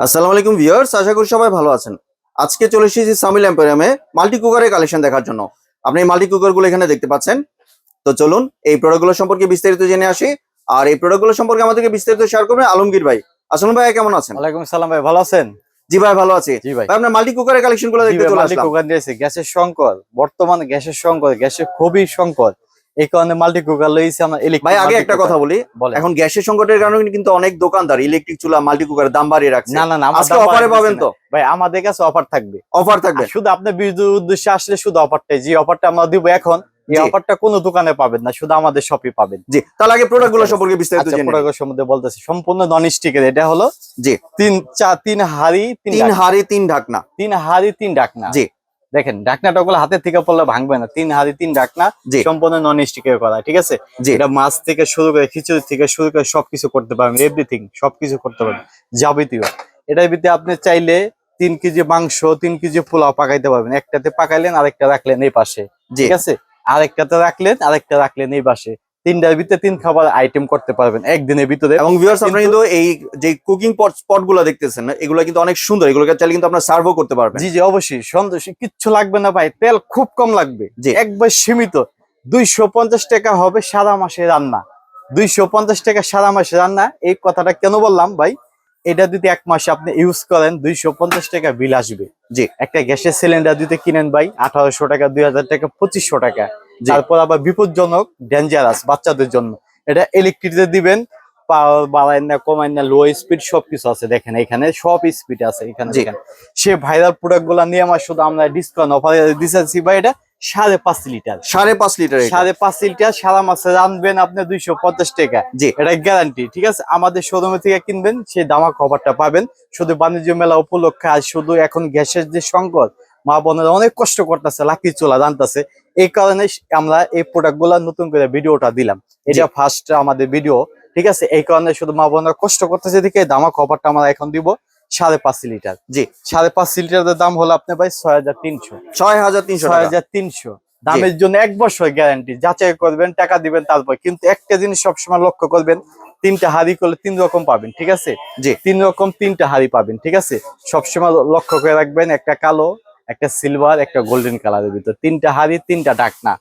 আসসালামু আলাইকুম ভিউয়ার্স আশা করি সবাই ভালো আছেন। আজকে চলে এসেছি সামিল এম্পোরিয়ামে মাল্টি কুকারের কালেকশন দেখার জন্য। আপনি এই মাল্টি কুকারগুলো এখানে দেখতে পাচ্ছেন। তো চলুন এই প্রোডাক্টগুলো সম্পর্কে বিস্তারিত জেনে আসি। আর এই প্রোডাক্টগুলো সম্পর্কে আমাদেরকে বিস্তারিত শেয়ার করবেন আলমগীর ভাই। আসলম ভাই কেমন আছেন? ওয়ালাইকুম সালাম ভাই ভালো আছেন? জি ভাই ভালো আছি। জি ভাই। আপনার মাল্টি কুকারের কালেকশনগুলো দেখতে চলে মাল্টি কুকার দিয়েছে গ্যাসের সংকট বর্তমানে গ্যাসের সংকট গ্যাসের খুবই সংকট। এই কারণে মাল্টি কুকার লইছি আমরা ইলেকট্রিক ভাই আগে একটা কথা বলি। এখন গ্যাসের সংকটের কারণে কিন্তু অনেক দোকানদার ইলেকট্রিক চুলা মাল্টি কুকারের দাম বাড়িয়ে রাখছে। না না না আজকে অফারে পাবেন তো? ভাই আমাদের কাছে অফার থাকবে। অফার থাকবে? শুধু আপনি বিদ্যুৎ উদ্দেশ্যে আসলে শুধু অফারটাই যে অফারটা আমরা দিব এখন এই। অফারটা কোনো দোকানে পাবেন না শুধু আমাদের শপে পাবেন। জি তাহলে আগে প্রোডাক্টগুলো সম্পর্কে বিস্তারিত আচ্ছা জেনে। সম্বন্ধে বলতেছি সম্পূর্ণ নন স্টিকের এটা হলো জি। তিন চা তিন হাড়ি তিন তিন হাড়ি তিন ঢাকনা। তিন হাড়ি তিন ঢাকনা জি। দেখেন ডাকনাটা ওগুলো হাতের থেকে পড়লে ভাঙবে না। তিন হাড়ি তিন ডাকনা সম্পূর্ণ নন স্টিকের করা ঠিক আছে? এটা মাছ থেকে শুরু করে খিচুড়ি থেকে শুরু করে সবকিছু করতে পারবেন এভরিথিং সবকিছু করতে পারবেন যাবতীয়। এটার ভিতরে আপনি চাইলে তিন কেজি মাংস তিন কেজি পোলাও পাকাইতে পারবেন। একটাতে পাকাইলেন আরেকটা রাখলেন এই পাশে ঠিক আছে? আরেকটাতে রাখলেন আরেকটা রাখলেন এই পাশে। তিনটার ভিতরে তিন খাবার আইটেম করতে পারবেন একদিনের ভিতরে। এবং ভিউয়ার্স আপনারা কিন্তু- এই যে কুকিং স্পটগুলো দেখতেছেন না এগুলো কিন্তু অনেক সুন্দর। এগুলোকে চাইলে কিন্তু আপনারা সার্ভও করতে পারবেন। জি জি অবশ্যই। সন্তোষ কিচ্ছু লাগবে না ভাই। তেল খুব কম লাগবে। জি। একবার সীমিত। দুইশো পঞ্চাশ টাকা হবে সারা মাসে রান্না। দুইশো পঞ্চাশ টাকা সারা মাসে রান্না। এই কথাটা কেন বললাম ভাই? এটা যদি এক মাসে আপনি ইউজ করেন দুইশো পঞ্চাশ টাকা বিল আসবে। জি। একটা গ্যাসের সিলিন্ডার যদি কিনেন ভাই আঠারোশো টাকা দুই হাজার টাকা পঁচিশশো টাকা। তারপর আবার বিপজ্জনক ডেঞ্জারাস বাচ্চাদের জন্য। এটা ইলেকট্রিকে দিবেন পাওয়ার বাড়ায় না কমায় না লো স্পিড সবকিছু আছে দেখেন এখানে সব স্পিড আছে এখানে সে ভাইরাল প্রোডাক্টগুলা নিয়ে আমার শুধু আমরা ডিসকাউন্ট অফার দিতেছি ভাই এটা সাড়ে পাঁচ লিটার। সাড়ে পাঁচ লিটার সাড়ে পাঁচ লিটার সারা মাসে রানবেন আপনি দুইশো পঞ্চাশ টাকা। জি। এটা গ্যারান্টি ঠিক আছে? আমাদের শোরুমে থেকে কিনবেন সেই দামা খবরটা পাবেন। শুধু বাণিজ্য মেলা উপলক্ষে আর শুধু এখন গ্যাসের যে সংকট মা বোনেরা অনেক কষ্ট করতেছে লাকি চোলা জানতেছে। এই কারণে আমরা এই প্রোডাক্টগুলা নতুন করে ভিডিওটা দিলাম। এটা ফার্স্ট আমাদের ভিডিও ঠিক আছে? এই কারণে শুধু মা বোনেরা কষ্ট করতেছে দেখে দামা খবরটা আমরা এখন দিব সাড়ে পাঁচ লিটার। জি। সাড়ে পাঁচ লিটারের দাম হলো আপনার ভাই ছয় হাজার তিনশো। ছয় হাজার তিনশো ছয় হাজার তিনশো। দামের জন্য এক বছর গ্যারান্টি যাচাই করবেন টাকা দিবেন তারপর। কিন্তু একটা জিনিস সবসময় লক্ষ্য করবেন তিনটা হাড়ি করলে তিন রকম পাবেন ঠিক আছে? জি। তিন রকম তিনটা হাড়ি পাবেন ঠিক আছে? সবসময় লক্ষ্য করে রাখবেন একটা কালো একটা সিলভার একটা গোল্ডেন কালারের ভিতর। তিনটা হাড়ি তিনটা ডাকনা।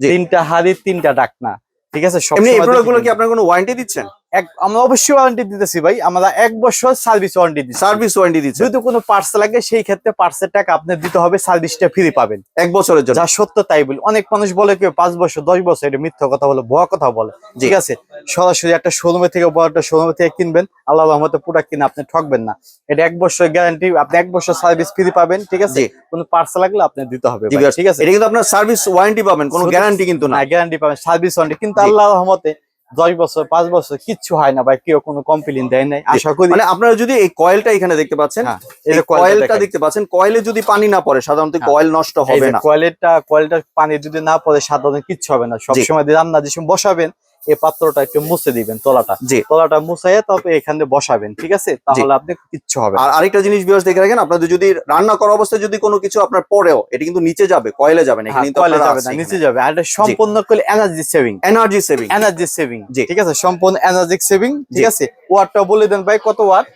তিনটা হাড়ি তিনটা ডাকনা। ঠিক আছে? সব এই কি আপনার কোনো ওয়ারেন্টি দিচ্ছেন? এক আমরা অবশ্যই ওয়ারেন্টি দিতেছি ভাই। আমরা এক বছর সার্ভিস ওয়ারেন্টি দিচ্ছি। সার্ভিস ওয়ারেন্টি দিচ্ছেন। যদি কোনো পার্স লাগে সেই ক্ষেত্রে টাকা আপনি দিতে হবে সার্ভিসটা ফ্রি পাবেন। এক বছরের জন্য। যা সত্য তাই বলি। অনেক মানুষ বলে কেউ পাঁচ বছর দশ বছর এটা মিথ্যা কথা বলে ভুয়া কথা বলে। ঠিক আছে? সরাসরি একটা শোরুমে থেকে বড় একটা শোরুমে থেকে কিনবেন। আল্লাহ রহমতে প্রোডাক্ট কিনে আপনি ঠকবেন না। এটা এক বছর গ্যারান্টি আপনি এক বছর সার্ভিস ফ্রি পাবেন ঠিক আছে? কোনো পার্সেল লাগলে আপনি দিতে হবে ঠিক আছে? এটা কিন্তু আপনার সার্ভিস ওয়ারেন্টি পাবেন কোনো গ্যারান্টি কিন্তু না। না গ্যারান্টি পাবেন সার্ভিস ওয়ারেন্টি কিন্তু আল্লাহ রহমতে দশ বছর পাঁচ বছর কিচ্ছু হয় না বা কেউ কোনো কমপ্লেন দেয় নাই। আশা করি মানে আপনারা যদি এই কয়েলটা এখানে দেখতে পাচ্ছেন হ্যাঁ, এই যে কয়েলটা দেখতে পাচ্ছেন কয়েলে যদি পানি না পড়ে সাধারণত হ্যাঁ। কয়েল নষ্ট হবে না। কয়েলটা কয়েলটা পানি যদি না পড়ে সাধারণত কিচ্ছু হবে না। সবসময় রান্না যে বসাবেন এই পাত্রটা একটু মুছে দিবেন তলাটা। জি। তলাটা মুছে তবে এখানে বসাবেন ঠিক আছে? তাহলে আপনি কিচ্ছু হবে আর আরেকটা জিনিস বিয়ার্স দেখে রাখেন আপনাদের যদি রান্না করার অবস্থায় যদি কোনো কিছু আপনার পড়েও এটা কিন্তু নিচে যাবে কয়েলে যাবে না হ্যাঁ, কিন্তু কয়েলে যাবে না নিচে যাবে। আর এটা সম্পূর্ণ করলে energy saving energy saving energy saving জি। ঠিক আছে? সম্পূর্ণ এনার্জি সেভিং ঠিক আছে? ওয়াটটা বলে দেন ভাই কত ওয়াট।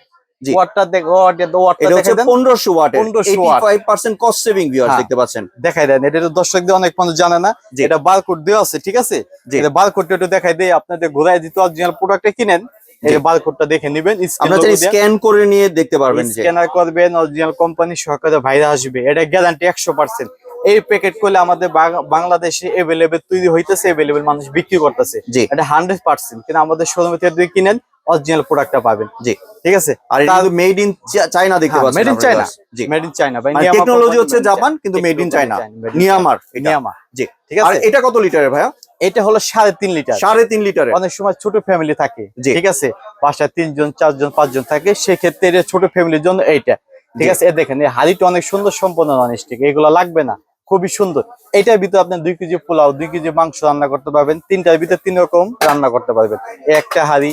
ওয়াটটা দেখ ওয়াটটা ওয়াটটা এটা হচ্ছে দেখাই দেন। পনেরোশো ওয়াটের 1500 watt। Five percent cost saving viewers হ্যাঁ। দেখতে পাচ্ছেন। দেখাই দেন এটা তো দর্শকদের অনেক মানুষ জানে না। এটা বারকোড দেওয়া আছে ঠিক আছে। এটা বারকোডটা একটু দেখাই দেই আপনাদের ঘোরায় দিতে অরিজিনাল প্রোডাক্টটা কিনেন এই বারকোডটা দেখে নেবেন আপনারা স্ক্যান করে নিয়ে দেখতে পারবেন স্ক্যানার করবেন অরিজিনাল কোম্পানি সহকারে ভাইরা আসবে এটা গ্যারান্টি একশো পার্সেন্ট এই প্যাকেট করলে আমাদের বাংলাদেশে এভেলেবেল তৈরি হইতেছে এভেলেবেল মানুষ বিক্রি করতেছে। জি। এটা হান্ড্রেড পার্সেন্ট কিন্তু আমাদের শোরুমে থেকে কিনেন অরিজিনাল প্রোডাক্টটা পাবেন। জি। ঠিক আছে? আর এটা কিন্তু মেড ইন চায়না দেখতে পাচ্ছেন মেড ইন চায়না জি। মেড ইন চায়না ভাই টেকনোলজি হচ্ছে জাপান কিন্তু মেড ইন চায়না নিয়ামার এটা। নিয়ামা জি ঠিক আছে? আর এটা কত লিটারের ভাইয়া? এটা হলো সাড়ে তিন লিটার। সাড়ে তিন লিটারের অনেক সময় ছোট ফ্যামিলি থাকে। ঠিক আছে? বাসায় তিনজন চারজন পাঁচজন থাকে সেক্ষেত্রে ছোট ফ্যামিলির জন্য এইটা। ঠিক আছে? এ দেখেন এই হাড়িটা অনেক সুন্দর সম্পন্ন ননস্টিক এগুলো লাগবে না। খুবই সুন্দর। এটার ভিতরে আপনি দুই কেজি পোলাও, দুই কেজি মাংস রান্না করতে পারবেন। তিনটার ভিতরে তিন রকম রান্না করতে পারবেন। একটা হাড়ি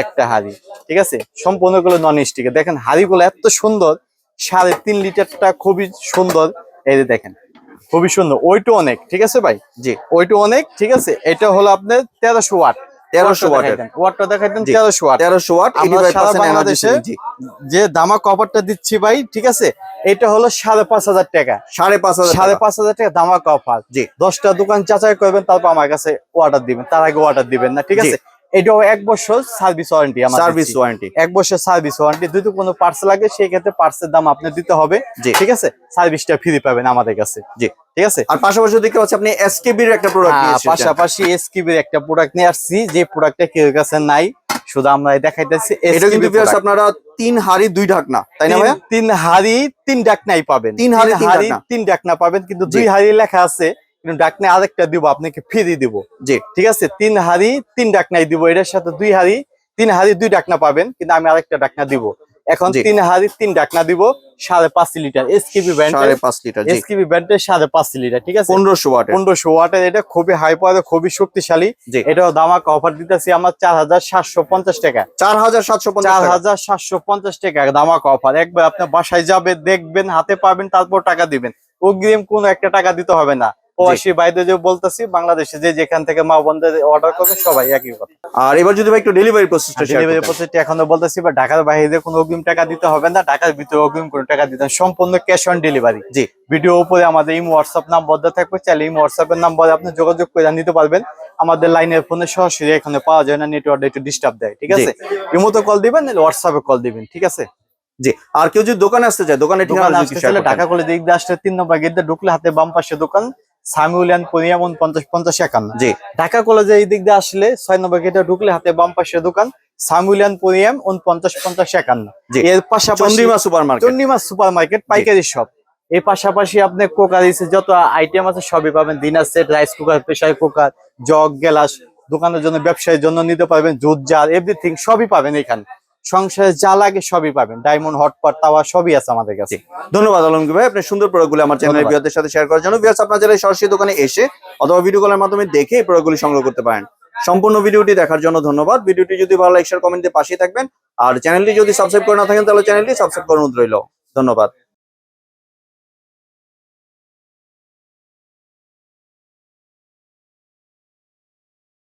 একটা হাড়ি, ঠিক আছে? সম্পূর্ণগুলো নন স্টিকে দেখেন, হাড়িগুলো এত সুন্দর, সাড়ে তিন লিটারটা খুবই সুন্দর। এই যে দেখেন, খুবই সুন্দর। ওইটা অনেক, ঠিক আছে ভাই? জি, ওইটা অনেক, ঠিক আছে? এটা হলো আপনার তেরোশো ওয়াট। তেরোশো ওয়াটের। ওয়াটটা দেখাইতেন তেরোশো ওয়াট। তেরোশো ওয়াট বাংলাদেশে যে দামা কভারটা দিচ্ছি ভাই ঠিক আছে এটা হলো সাড়ে পাঁচ হাজার টাকা। সাড়ে পাঁচ হাজার সাড়ে পাঁচ হাজার টাকা দামা কভার জি। দশটা দোকান চাচাই করবেন তারপর আমার কাছে অর্ডার দিবেন তার আগে অর্ডার দিবেন না ঠিক আছে? এটাও এক বছর সার্ভিস ওয়ারেন্টি সার্ভিস ওয়ারেন্টি। এক বছর সার্ভিস ওয়ারেন্টি। যদি কোনো পার্সেল লাগে সেই ক্ষেত্রে পার্সেল দাম আপনি দিতে হবে। ঠিক আছে? সার্ভিসটা ফ্রি পাবেন আমাদের কাছে। জি। ঠিক আছে? আর পাশাপাশি দেখতে পাচ্ছি আপনি এসকেবির একটা প্রোডাক্ট হ্যাঁ, পাশাপাশি এসকিবির একটা প্রোডাক্ট নিয়ে আসছি। যে প্রোডাক্টটা কেউ কাছে নাই শুধু আমরা দেখাইতেছি এটা কিন্তু। আপনারা তিন হাড়ি দুই ঢাকনা তাই না তিন- ভাইয়া? তিন হাড়ি তিন ডাকনাই পাবেন। তিন হাঁড়ি, তিন ডাকনা পাবেন কিন্তু দুই হাড়ি লেখা আছে। কিন্তু ডাকনা আরেকটা দিব আপনাকে ফ্রি দিব। জি। ঠিক আছে? তিন হাড়ি তিন ডাকনাই দিব এটার সাথে দুই হাড়ি। তিন হাড়ি দুই ডাকনা পাবেন কিন্তু আমি আরেকটা ডাকনা দিব। এখন তিন হাড়ি তিন ডাকনা দিব সাড়ে পাঁচ লিটার এসকিবি সাড়ে পাঁচ লিটার এসকিবি ব্যান্ডের সাড়ে পাঁচ লিটার ঠিক আছে? পনেরোশো ওয়াটের। পনেরোশো ওয়াটের এটা খুবই হাই পাওয়ার খুবই শক্তিশালী। এটাও দামাক অফার দিতেছি আমার চার হাজার সাতশো পঞ্চাশ টাকা। চার হাজার সাতশো চার হাজার সাতশো পঞ্চাশ টাকা দামাক অফার একবার আপনার বাসায় যাবে দেখবেন হাতে পাবেন তারপর টাকা দিবেন। অগ্রিম কোনো একটা টাকা দিতে হবে না। প্রবাসী বাইরে যে বলতেছি বাংলাদেশে যে যেখান থেকে মা বন্ধের অর্ডার করবে সবাই একই কথা। আর এবার যদি ভাই একটু ডেলিভারি প্রসেসটা ডেলিভারি প্রসেসটা এখনও বলতেছি বা ঢাকার বাইরে কোনো অগ্রিম টাকা দিতে হবে না ঢাকার ভিতরে অগ্রিম কোনো টাকা দিতে সম্পূর্ণ ক্যাশ অন ডেলিভারি জি। ভিডিও উপরে আমাদের এই হোয়াটসঅ্যাপ নাম্বার দেওয়া থাকবে চাইলে এই হোয়াটসঅ্যাপের নাম্বারে আপনি যোগাযোগ করে নিতে পারবেন। আমাদের লাইনের ফোনে সরাসরি এখানে পাওয়া যায় না নেটওয়ার্ক একটু ডিস্টার্ব দেয় ঠিক আছে? ইমোতে কল দিবেন হোয়াটসঅ্যাপে কল দিবেন ঠিক আছে? জি। আর কেউ যদি দোকানে আসতে চায় দোকানে ঠিকানা ঢাকা কলেজ দিক দিয়ে আসলে তিন নম্বর গেট দিয়ে ঢুকলে হাতে বাম পাশে দোকান সামিউলিয়ান প্রিমিয়াম পঞ্চাশ পঞ্চাশ একান্ন। জি। ঢাকা কলেজে এই দিক দিয়ে আসলে ছয় নম্বর গেটে ঢুকলে হাতে বাম পাশে দোকান সামিউলিয়ান প্রিমিয়াম পঞ্চাশ পঞ্চাশ একান্ন। এর পাশাপাশি Chandrima super market Chandima super market পাইকারি শপ। এর পাশাপাশি আপনি কোকারিসে যত আইটেম আছে সবই পাবেন। Dinner set rice cooker pressure cooker jug glass দোকানের জন্য ব্যবসায়ের জন্য নিতে পারবেন। জুট জার এভরিথিং সবই পাবেন এখানে। সংসারে যা লাগে সবই পাবেন। ডায়মন্ড হটপট তাওয়া সবই আছে আমাদের কাছে। ধন্যবাদ আলমগীর ভাই। আপনি সুন্দর প্রোডাক্টগুলো আমার চ্যানেলের ভিউয়ারদের সাথে শেয়ার করার জন্য। ভিউয়ার্স আপনারা যারা সরাসরি দোকানে এসে অথবা ভিডিও কলের মাধ্যমে দেখে এই প্রোডাক্টগুলি সংগ্রহ করতে পারেন। সম্পূর্ণ ভিডিওটি দেখার জন্য ধন্যবাদ। ভিডিওটি যদি ভালো লাগে শেয়ার কমেন্টে পাশেই পাশে থাকবেন। আর চ্যানেলটি যদি সাবস্ক্রাইব করে না থাকেন তাহলে চ্যানেলটি সাবস্ক্রাইব করে অনুরোধ রইল। ধন্যবাদ।